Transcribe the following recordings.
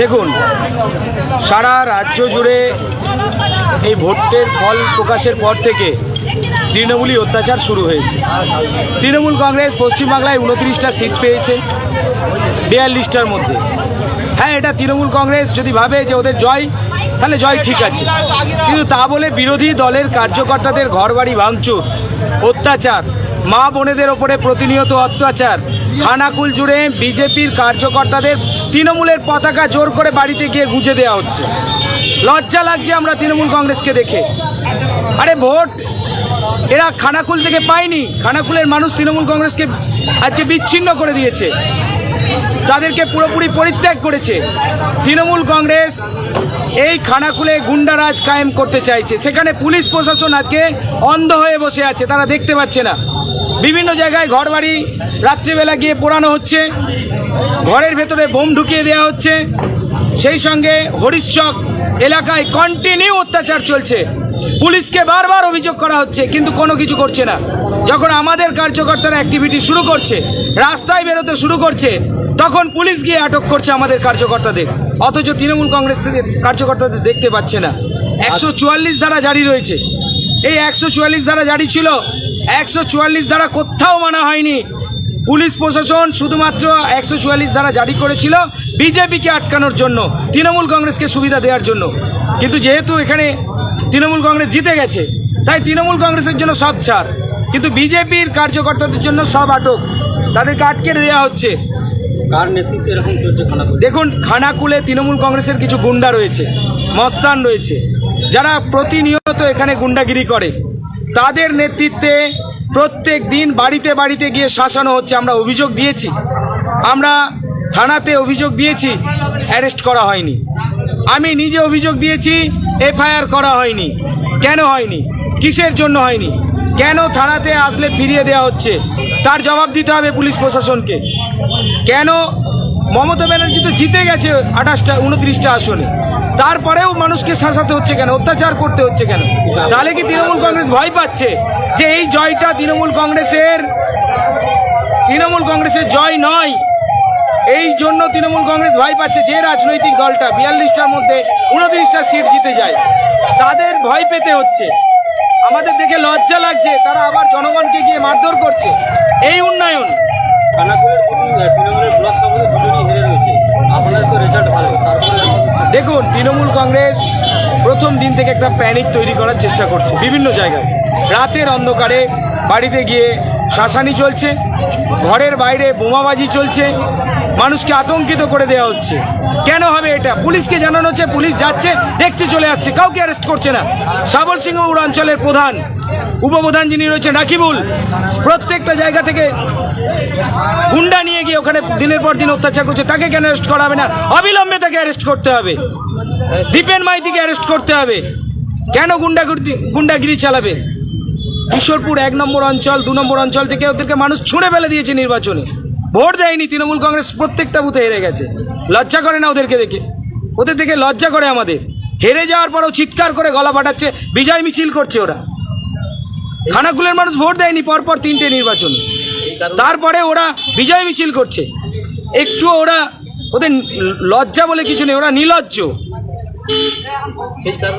দেখুন সারা রাজ্য জুড়ে এই ভোটের ফল প্রকাশের পর থেকে তৃণমূলী অত্যাচার শুরু হয়েছে। তৃণমূল কংগ্রেস পশ্চিমবাংলায় উনত্রিশটা সিট পেয়েছে, বিয়াল্লিশটার মধ্যে। হ্যাঁ এটা তৃণমূল কংগ্রেস যদি ভাবে যে ওদের জয়, তাহলে জয় ঠিক আছে। কিন্তু তা বলে বিরোধী দলের কার্যকর্তাদের ঘরবাড়ি ভাঙচুর, অত্যাচার, মা বোনেদের ওপরে প্রতিনিয়ত অত্যাচার, খানাকুল জুড়ে বিজেপির কার্যকর্তাদের তৃণমূলের পতাকা জোর করে বাড়িতে গিয়ে গুঁজে দেওয়া হচ্ছে। লজ্জা লাগছে আমরা তৃণমূল কংগ্রেসকে দেখে। আরে ভোট! এরা খানাকুল থেকে পায়নি। খানাকুলের মানুষ তৃণমূল কংগ্রেসকে আজকে বিচ্ছিন্ন করে দিয়েছে। তাদেরকে পুরোপুরি পরিত্যাগ করেছে। তৃণমূল কংগ্রেস এই খানাকুলে গুন্ডারাজ কায়েম করতে চাইছে। সেখানে পুলিশ প্রশাসন আজকে অন্ধ হয়ে বসে আছে, তারা দেখতে পাচ্ছে না। বিভিন্ন জায়গায় ঘরবাড়ি রাত্রিবেলা গিয়ে পোড়ানো হচ্ছে। ঘরের ভেতরে বোম ঢুকিয়ে দেওয়া হচ্ছে। সেই সঙ্গে হরিশ্চক এলাকায় কন্টিনিউ অত্যাচার চলছে। পুলিশকে বারবার অভিযোগ করা হচ্ছে, কিন্তু কোনো কিছু করছে না। যখন আমাদের কার্যকর্তারা অ্যাক্টিভিটি শুরু করছে, রাস্তায় বেরোতে শুরু করছে, তখন পুলিশ গিয়ে আটক করছে আমাদের কার্যকর্তাদের। অথচ তৃণমূল কংগ্রেসের কার্যকর্তাদের দেখতে পাচ্ছে না। একশো চুয়াল্লিশ ধারা জারি রয়েছে। এই একশো চুয়াল্লিশ ধারা জারি ছিল। একশো চুয়াল্লিশ ধারা কোথাও মানা হয়নি। পুলিশ প্রশাসন শুধুমাত্র একশো চুয়াল্লিশ ধারা জারি করেছিল বিজেপিকে আটকানোর জন্য তৃণমূল কংগ্রেসকে সুবিধা দেওয়ার জন্য। কিন্তু যেহেতু এখানে তৃণমূল কংগ্রেস জিতে গেছে তাই তৃণমূল কংগ্রেসের জন্য সব ছাড়। কিন্তু বিজেপির কার্যকর্তাদের জন্য সব আটক। তাদেরকে আটকে দেওয়া হচ্ছে। কার নেতৃত্বে এরকম চলছে খানাকুল? দেখুন খানাকুলে তৃণমূল কংগ্রেসের কিছু গুন্ডা রয়েছে মস্তান রয়েছে যারা প্রতিনিয়ত এখানে গুন্ডাগিরি করে। তাদের নেতৃত্বে প্রত্যেক দিন বাড়িতে বাড়িতে গিয়ে শাসানো হচ্ছে, আমরা অভিযোগ দিয়েছি। আমরা থানাতে অভিযোগ দিয়েছি, অ্যারেস্ট করা হয়নি। আমি নিজে অভিযোগ দিয়েছি, এফআইআর করা হয়নি। কেন হয়নি? কিসের জন্য হয়নি? কেন থানাতে আসলে ফিরিয়ে দেওয়া হচ্ছে? তার জবাব দিতে হবে পুলিশ প্রশাসনকে। কেন মমতা ব্যানার্জি তো জিতে গেছে আঠাশটা, উনত্রিশটা আসনে। তারপরেও মানুষকে শাসাতে হচ্ছে কেন? অত্যাচার করতে হচ্ছে কেন? তাহলে কি তৃণমূল কংগ্রেস ভয় পাচ্ছে? যে এই জয়টা তৃণমূল কংগ্রেসের তৃণমূল কংগ্রেসের জয় নয়। এই জন্য তৃণমূল কংগ্রেস ভয় পাচ্ছে যে রাজনৈতিক দলটা বিয়াল্লিশটার মধ্যে উনত্রিশটা সিট জিতে যায়। তাদের ভয় পেতে হচ্ছে। আমাদের দেখে লজ্জা লাগছে, তারা আবার জনগণকে গিয়ে মারধর করছে। এই উন্নয়ন। তৃণমূলের ব্লক সভাপতি দুজনই হেরে রয়েছে। তো রেজাল্ট ভালো, তারপরে দেখুন, তৃণমূল কংগ্রেস প্রথম দিন থেকে একটা প্যানিক তৈরি করার চেষ্টা করছে বিভিন্ন জায়গায়। রাতের অন্ধকারে বাড়িতে গিয়ে শাসানি চলছে, ঘরের বাইরে বোমাবাজি চলছে, মানুষকে আতঙ্কিত করে দেওয়া হচ্ছে। কেন হবে এটা? পুলিশকে জানানো হচ্ছে, পুলিশ যাচ্ছে দেখছে চলে আসছে, কাউকে অ্যারেস্ট করছে না। সাবল সিংহপুর অঞ্চলের প্রধান, উপপ্রধান যিনি রয়েছেন, রাকিবুল, প্রত্যেকটা জায়গা থেকে গুন্ডা নিয়ে গিয়ে ওখানে দিনের পর দিন অত্যাচার করছে, তাকে কেন অ্যারেস্ট করা হবে না? অবিলম্বে তাকে অ্যারেস্ট করতে হবে। দীপেন মাইতিকে অ্যারেস্ট করতে হবে। কেন গুন্ডাগিরি গুন্ডাগিরি চালাবে? কিশোরপুর এক নম্বর অঞ্চল, দু নম্বর অঞ্চল থেকে ওদেরকে মানুষ ছুঁড়ে ফেলে দিয়েছে নির্বাচনে। ভোট দেয়নি তৃণমূল কংগ্রেস, প্রত্যেকটা বুথে হেরে গেছে। লজ্জা করে না ওদেরকে দেখে? ওদের দেখে লজ্জা করে আমাদের। হেরে যাওয়ার পরও চিৎকার করে গলা ফাটাচ্ছে বিজয় মিছিল করছে ওরা। খানাকুলের মানুষ ভোট দেয়নি পরপর তিনটে নির্বাচন। তারপরে ওরা বিজয় মিছিল করছে। একটু ওরা ওদের লজ্জা বলে কিছু নেই, ওরা কারণে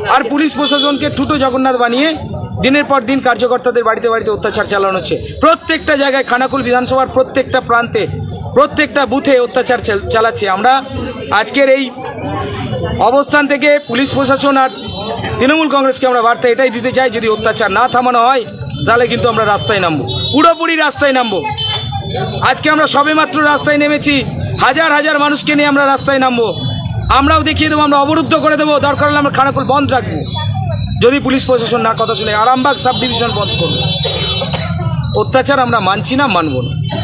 আর পুলিশ প্রশাসনকে ঠুটো জগন্নাথ বানিয়ে দিনের পর দিন কার্যকর্তাদের বাড়িতে বাড়িতে অত্যাচার চালানো হচ্ছে। প্রত্যেকটা জায়গায় খানাকুল বিধানসভার প্রত্যেকটা প্রান্তে, প্রত্যেকটা বুথে অত্যাচার চাল- চালাচ্ছে। আমরা আজকের এই অবস্থান থেকে পুলিশ প্রশাসন আর তৃণমূল কংগ্রেসকে আমরা বার্তা এটাই দিতে চাই, যদি অত্যাচার না থামানো হয়, তাহলে কিন্তু আমরা রাস্তায় নামবো। পুরোপুরি রাস্তায় নামবো। আজকে আমরা সবেমাত্র রাস্তায় নেমেছি। হাজার হাজার মানুষকে নিয়ে আমরা রাস্তায় নামবো। আমরাও দেখিয়ে দেবো, আমরা অবরুদ্ধ করে দেবো। দরকার হলে আমরা খানাকুল বন্ধ রাখব। যদি পুলিশ প্রশাসন না কথা শুনে, আরামবাগ সাব ডিভিশন বন্ধ করব। অত্যাচার আমরা মানছি না, মানব না।